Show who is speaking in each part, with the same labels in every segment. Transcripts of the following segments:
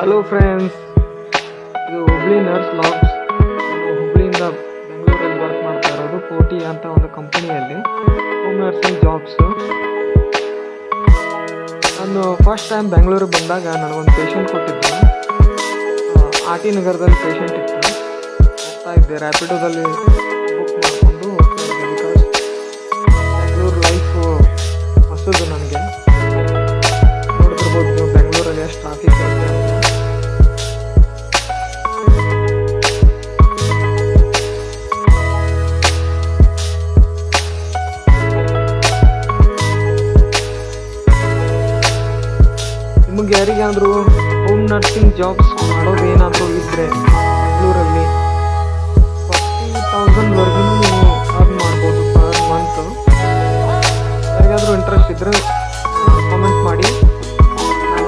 Speaker 1: Hello friends ಇದು Hubli nurse labs ಹುಬ್ಳಿಯಿಂದ ಬೆಂಗಳೂರಲ್ಲಿ work ಮಾಡ್ತಾ ಇರೋದು ಕೋಟಿ ಅಂತ ಒಂದು ಕಂಪನಿಯಲ್ಲಿ ಹೋಮ್ ನರ್ಸಿಂಗ್ ಜಾಬ್ಸು ನಾನು ಫಸ್ಟ್ ಟೈಮ್ ಬೆಂಗಳೂರಿಗೆ ಬಂದಾಗ ನನಗೊಂದು ಪೇಷಂಟ್ ಕೊಟ್ಟಿದ್ದೆ ಆರ್ ಟಿ ನಗರದಲ್ಲಿ ಪೇಷಂಟ್ ಇತ್ತು. ಹೋಗ್ತಾ ಇದ್ದೆ. ರ್ಯಾಪಿಡೋದಲ್ಲಿ ನಿಮಗೆ ಯಾರಿಗಾದ್ರೂ ಹೋಮ್ ನರ್ಸಿಂಗ್ ಜಾಬ್ಸ್ ಮಾಡೋದು ಏನಾದರೂ ಇದ್ದರೆ ಬೆಂಗಳೂರಲ್ಲಿ ಫಾರ್ಟಿ ತೌಸಂಡ್ವರೆಗೂ ನೀವು ಅರ್ನ್ ಮಾಡ್ಬೋದು ಪರ್ ಮಂತ್ ಯಾರಿಗಾದರೂ ಇಂಟ್ರೆಸ್ಟ್ ಇದ್ದರೆ ಕಮೆಂಟ್ ಮಾಡಿ.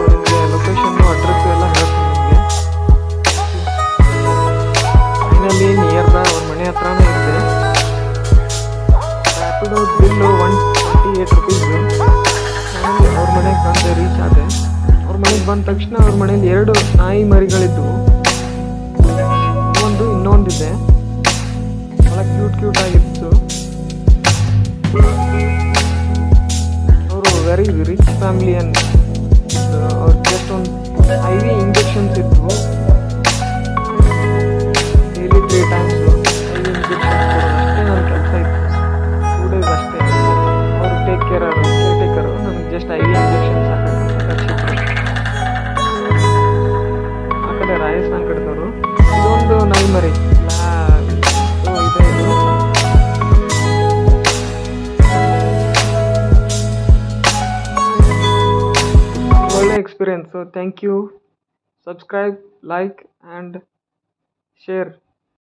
Speaker 1: ನಿಮಗೆ ಲೊಕೇಶನ್ನು ಅಡ್ರೆಸ್ಸು ಎಲ್ಲ ಹೇಳ್ತೀನಿ ನಿಮಗೆ. ನಿಯರ್ ಬೈ ಅವ್ರ ಮನೆ ಹತ್ರನೇ ಇದ್ದೆ ಬಿಲ್ಲು ಒನ್ ಮನೆಗೆ ಬಂದ ತಕ್ಷಣ ಅವ್ರ ಮನೇಲಿ ಎರಡು ನಾಯಿ ಮರಿಗಳಿದ್ವು. ಒಂದು ಇನ್ನೊಂದಿದೆ. ಭಾಳ ಕ್ಯೂಟ್ ಕ್ಯೂಟ್ ಆಗಿತ್ತು. ಅವರು ವೆರಿ ರಿಚ್ ಫ್ಯಾಮಿಲಿ ಅನ್ ಅವ್ರ just experience. So thank you. Subscribe like and share.